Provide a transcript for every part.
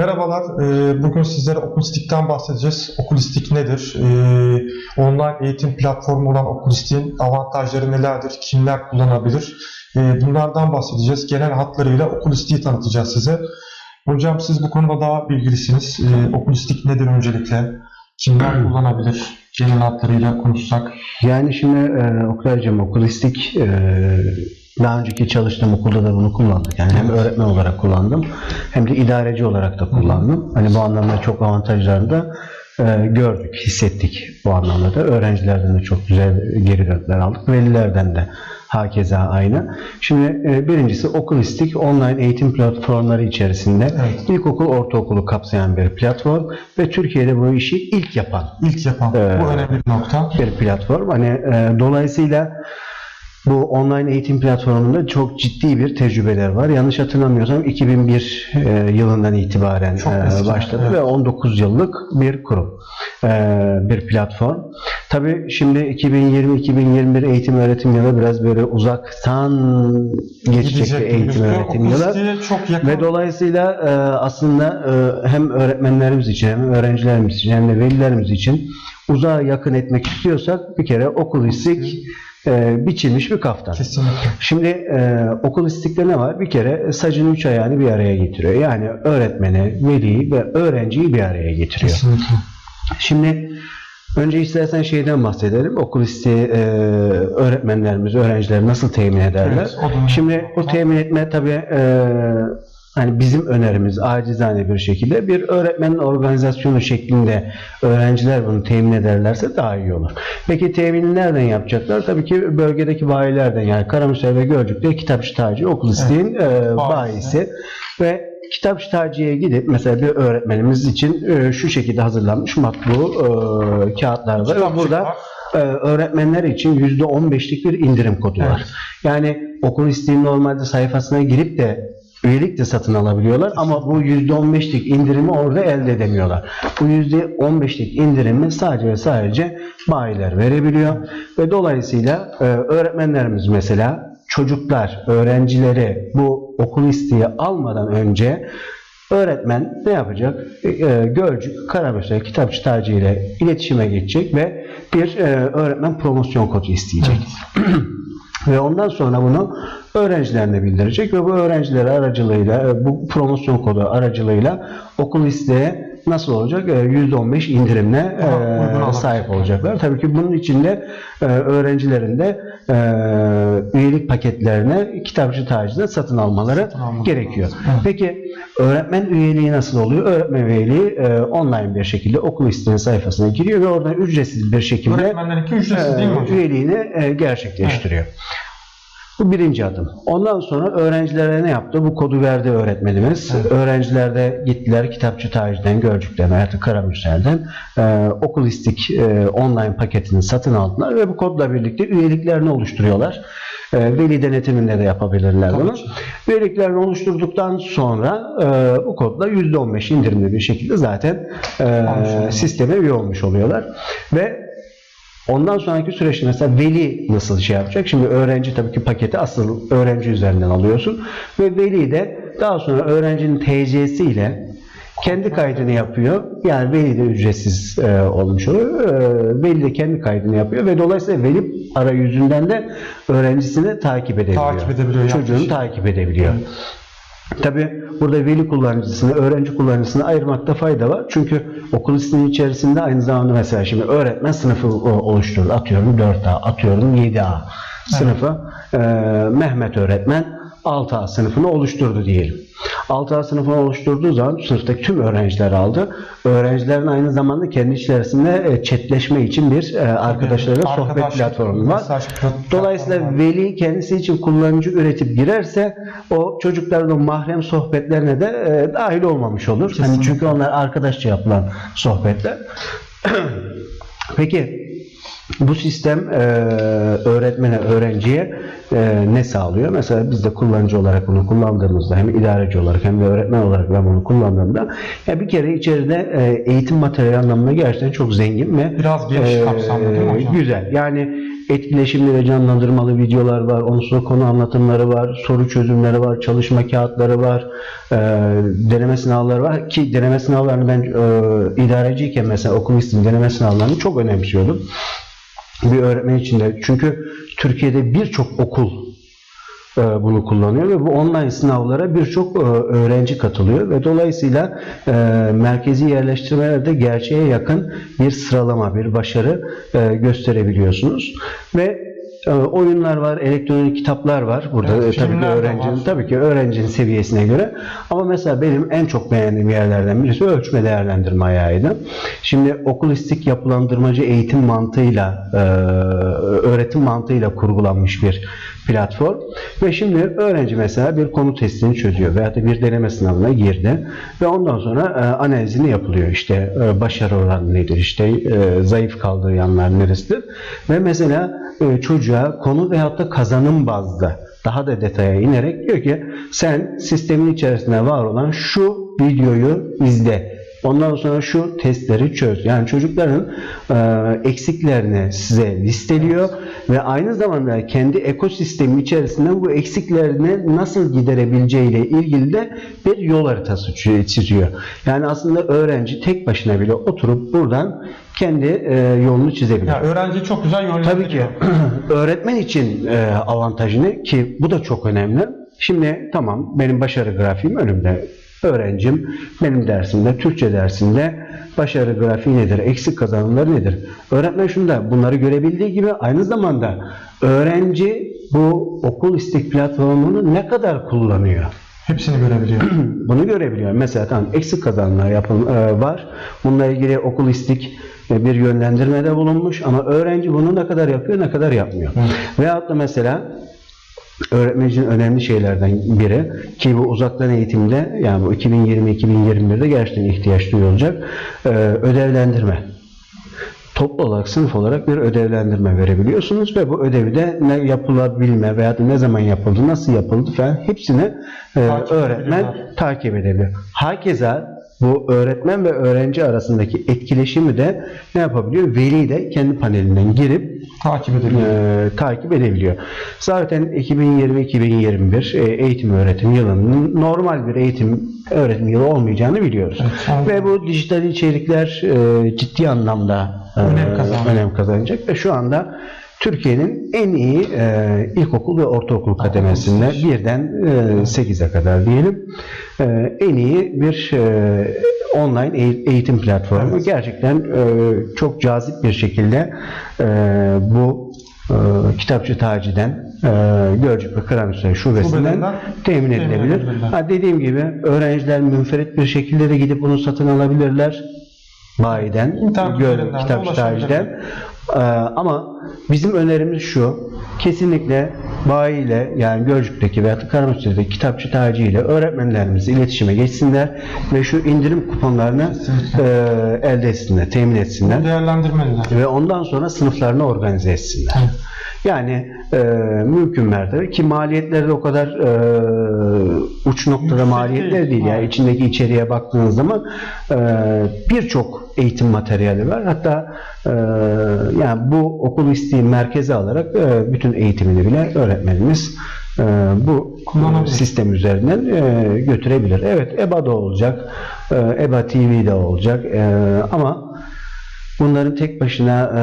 Merhabalar, e, bugün sizlere Okulistik'ten bahsedeceğiz. Okulistik nedir? E, Online eğitim platformu olan Okulistik'in avantajları nelerdir? Kimler kullanabilir? E, Bunlardan bahsedeceğiz. Genel hatlarıyla Okulistik'i tanıtacağız size. Hocam siz bu konuda daha bilgilisiniz. Okulistik nedir öncelikle? Kimler kullanabilir? Genel hatlarıyla konuşsak. Yani şimdi e, Oktay'cığım okulistik e, daha önceki çalıştığım okulda da bunu kullandık. Yani hem öğretmen olarak kullandım hem de idareci olarak da kullandım. Hani bu anlamda çok avantajlarını da e, gördük, hissettik bu anlamda da. Öğrencilerden de çok güzel geri dönütler aldık. Velilerden de hakeza aynı. Şimdi e, birincisi okulistik online eğitim platformları içerisinde Evet. ilkokul, ortaokulu kapsayan bir platform ve Türkiye'de bu işi ilk yapan İlk yapan Ee, bu önemli bir nokta. bir platform. Hani e, dolayısıyla bu online eğitim platformunda çok ciddi bir tecrübeler var. Yanlış hatırlamıyorsam 2001 e, yılından itibaren e, başladı evet. ve 19 yıllık bir kurum, e, bir platform. Tabii şimdi 2020-2021 eğitim öğretim yılı biraz böyle uzaktan geçecek eğitim öğretim yılı. Ve dolayısıyla e, aslında e, hem öğretmenlerimiz için hem öğrencilerimiz için hem de velilerimiz için uzağa yakın etmek istiyorsak bir kere okulistik e, biçilmiş bir kaftan. Kesinlikle. Şimdi e, okulistikte ne var? Bir kere sacın üç ayağını bir araya getiriyor. Yani öğretmeni, veliyi ve öğrenciyi bir araya getiriyor. Kesinlikle. Şimdi önce istersen şeyden bahsedelim. Okulisti e, öğretmenlerimiz, öğrenciler nasıl temin ederler? Evet, o Şimdi bu temin etme tabii e, hani bizim önerimiz acizane bir şekilde bir öğretmenin organizasyonu şeklinde öğrenciler bunu temin ederlerse daha iyi olur. Peki temini nereden yapacaklar? Tabii ki bölgedeki bayilerden yani Karamürsel ve Gölcük'te kitapçı taci okul isteğin e, bayisi ve kitapçı taciye gidip mesela bir öğretmenimiz için e, şu şekilde hazırlanmış matbu e, kağıtlar var. Ve burada e, öğretmenler için %15'lik bir indirim kodu var. Evet. Yani okul isteğinin normalde sayfasına girip de üyelik de satın alabiliyorlar ama bu %15'lik indirimi orada elde edemiyorlar. Bu %15'lik indirimi sadece ve sadece bayiler verebiliyor ve dolayısıyla e, öğretmenlerimiz mesela çocuklar, öğrencileri bu okul isteği almadan önce öğretmen ne yapacak? E, Gölcük, Karaböse, Kitapçı Taci ile iletişime geçecek ve bir e, öğretmen promosyon kodu isteyecek. Ve ondan sonra bunu öğrencilerine bildirecek ve bu öğrenciler aracılığıyla bu promosyon kodu aracılığıyla okul isteğe nasıl olacak? E, %15 indirimle e, Daha uygun alacak. sahip olacaklar. Tabii ki bunun içinde e, öğrencilerin de e, üyelik paketlerine kitapçı tacide satın almaları Satın almaları gerekiyor. lazım. Evet. Peki öğretmen üyeliği nasıl oluyor? Öğretmen üyeliği e, online bir şekilde okul isteğinin sayfasına giriyor ve oradan ücretsiz bir şekilde ücretsiz değil mi üyeliğini gerçekleştiriyor. Bu birinci adım. Ondan sonra öğrencilere ne yaptı? Bu kodu verdi öğretmenimiz. Evet. Öğrenciler de gittiler Kitapçı Taci'den, Gölcük'ten veya da Karamürsel'den e, okulistik e, online paketini satın aldılar ve bu kodla birlikte üyeliklerini oluşturuyorlar. E, veli denetiminde de yapabilirler Tabii bunu. ki. Üyeliklerini oluşturduktan sonra e, bu kodla %15 indirimli bir şekilde zaten e, sisteme üye olmuş oluyorlar. Ve Ondan sonraki süreçte mesela veli nasıl şey yapacak? Şimdi öğrenci tabii ki paketi asıl öğrenci üzerinden alıyorsun ve veli de daha sonra öğrencinin TC'si ile kendi kaydını yapıyor. Yani veli de ücretsiz e, olmuş oluyor. E, veli de kendi kaydını yapıyor ve dolayısıyla veli arayüzünden de öğrencisini takip edebiliyor. Takip edebiliyor, Çocuğunu şeyi. takip edebiliyor. Tabi burada veli kullanıcısını, öğrenci kullanıcısını ayırmakta fayda var. Çünkü okul isminin içerisinde aynı zamanda mesela şimdi öğretmen sınıfı oluşturur. Atıyorum 4A, atıyorum 7A sınıfı. Ee, Mehmet öğretmen 6A sınıfını oluşturdu diyelim. 6A sınıfını oluşturduğu zaman sınıftaki tüm öğrenciler aldı. Öğrencilerin aynı zamanda kendi içerisinde e, chatleşme için bir e, arkadaşlarıyla sohbet Arkadaşlık, platformu var. mesaj Dolayısıyla var. veli kendisi için kullanıcı üretip girerse o çocukların o mahrem sohbetlerine de e, dahil olmamış olur. Hani çünkü onlar arkadaşça yapılan sohbetler. Peki bu sistem e, öğretmene, öğrenciye e, ne sağlıyor? Mesela biz de kullanıcı olarak bunu kullandığımızda hem idareci olarak hem de öğretmen olarak ben bunu kullandığımda ya bir kere içeride e, eğitim materyali anlamında gerçekten çok zengin ve Biraz geniş e, kapsamlı değil mi hocam? güzel. Yani etkileşimli ve canlandırmalı videolar var. Ondan sonra konu anlatımları var. Soru çözümleri var. Çalışma kağıtları var. e, deneme sınavları var. Ki deneme sınavlarını ben e, idareciyken mesela okul istim deneme sınavlarını çok önemsiyordum. Bir öğretmen için de. Çünkü Türkiye'de birçok okul e, bunu kullanıyor ve bu online sınavlara birçok e, öğrenci katılıyor ve dolayısıyla e, merkezi yerleştirmelerde gerçeğe yakın bir sıralama, bir başarı gösterebiliyorsunuz ve oyunlar var, elektronik kitaplar var. Burada Evet, e, tabii ki öğrencinin tabii ki öğrencinin seviyesine göre. Ama mesela benim en çok beğendiğim yerlerden birisi ölçme değerlendirme ayağıydı. Şimdi okulistik yapılandırmacı eğitim mantığıyla, e, öğretim mantığıyla kurgulanmış bir platform. Ve şimdi öğrenci mesela bir konu testini çözüyor veya da bir deneme sınavına girdi ve ondan sonra e, analizini yapılıyor. İşte e, başarı oranı nedir? İşte e, zayıf kaldığı yanlar neresidir? Ve mesela e, çocuğa konu veyahut da kazanım bazlı daha da detaya inerek diyor ki sen sistemin içerisinde var olan şu videoyu izle. Ondan sonra şu testleri çöz. Yani çocukların e, eksiklerini size listeliyor ve aynı zamanda kendi ekosistemi içerisinden bu eksiklerini nasıl giderebileceğiyle ilgili de bir yol haritası çi- çiziyor. Yani aslında öğrenci tek başına bile oturup buradan kendi e, yolunu çizebilir. Yani öğrenciyi çok güzel yönlendiriyor. Tabii ki öğretmen için e, avantajı ne ki bu da çok önemli. Şimdi tamam benim başarı grafiğim önümde. Öğrencim benim dersimde, Türkçe dersinde başarı grafiği nedir, eksik kazanımları nedir? Öğretmen şunu da bunları görebildiği gibi aynı zamanda öğrenci bu okul istik platformunu ne kadar kullanıyor? Hepsini görebiliyor. Bunu görebiliyor. Mesela tamam eksik kazanımlar yapın, e, var. Bununla ilgili okul istik e, bir yönlendirmede bulunmuş ama öğrenci bunu ne kadar yapıyor ne kadar yapmıyor. Veyahut da mesela öğretmen için önemli şeylerden biri. Ki bu uzaktan eğitimde yani bu 2020-2021'de gerçekten ihtiyaç duyulacak e, ödevlendirme. Toplu olarak sınıf olarak bir ödevlendirme verebiliyorsunuz ve bu ödevi de ne yapılabilme veya ne zaman yapıldı, nasıl yapıldı falan hepsini e, Takip öğretmen takip edebiliyor. Hakeza bu öğretmen ve öğrenci arasındaki etkileşimi de ne yapabiliyor? Veli de kendi panelinden girip Takip ediliyor. e, takip edebiliyor. Zaten 2020-2021 e, eğitim öğretim yılının normal bir eğitim öğretim yılı olmayacağını biliyoruz. Evet, ve bu dijital içerikler e, ciddi anlamda e, Önem kazanacak. önem kazanacak ve şu anda Türkiye'nin en iyi e, ilkokul ve ortaokul kademesinde birden e, 8'e kadar diyelim e, en iyi bir e, online eğ- eğitim platformu. Evet. Gerçekten e, çok cazip bir şekilde e, bu e, kitapçı taciden e, Gölcük ve Karamürsel şubesinden temin edilebilir. Ha, dediğim gibi öğrenciler münferit bir şekilde de gidip bunu satın alabilirler. Bayiden, kitapçı taciden. Ee, ama bizim önerimiz şu. Kesinlikle bayi ile yani Gölcük'teki veya Karamürsel'deki kitapçı taci ile öğretmenlerimiz iletişime geçsinler ve şu indirim kuponlarını Kesinlikle. e, elde etsinler, temin etsinler değerlendirmeliler. ve ondan sonra sınıflarını organize etsinler. Evet. Yani e, mümkün mertebe ki maliyetleri de o kadar e, uç noktada maliyetler değil. Yani içindeki içeriğe baktığınız zaman e, birçok eğitim materyali var. Hatta e, yani bu okul isteği merkeze alarak e, bütün eğitimini bile öğretmenimiz e, bu Kullanabilir. sistem üzerinden e, götürebilir. Evet EBA'da olacak, e, EBA TV'de olacak e, ama Bunların tek başına e,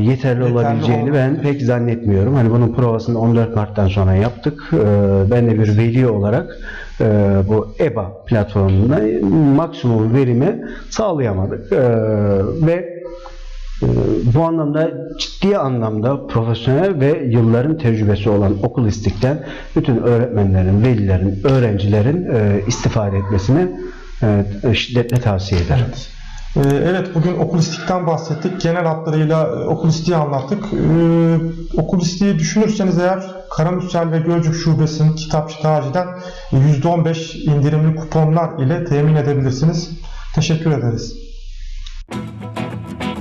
yeterli, Yeterli olabileceğini ben olmayabilir. pek zannetmiyorum. Hani bunun provasını 14 Mart'tan sonra yaptık. E, ben de bir veli olarak e, bu EBA platformunda maksimum verimi sağlayamadık. E, ve e, bu anlamda ciddi anlamda profesyonel ve yılların tecrübesi olan okul istikten bütün öğretmenlerin, velilerin, öğrencilerin e, istifade etmesini e, şiddetle tavsiye ederim. Evet. Ee, evet bugün okulistikten bahsettik. Genel hatlarıyla e, okulistiği anlattık. Ee, okulistiği düşünürseniz eğer Karamüsel ve Gölcük Şubesi'nin kitapçı taciden %15 indirimli kuponlar ile temin edebilirsiniz. Teşekkür ederiz. Müzik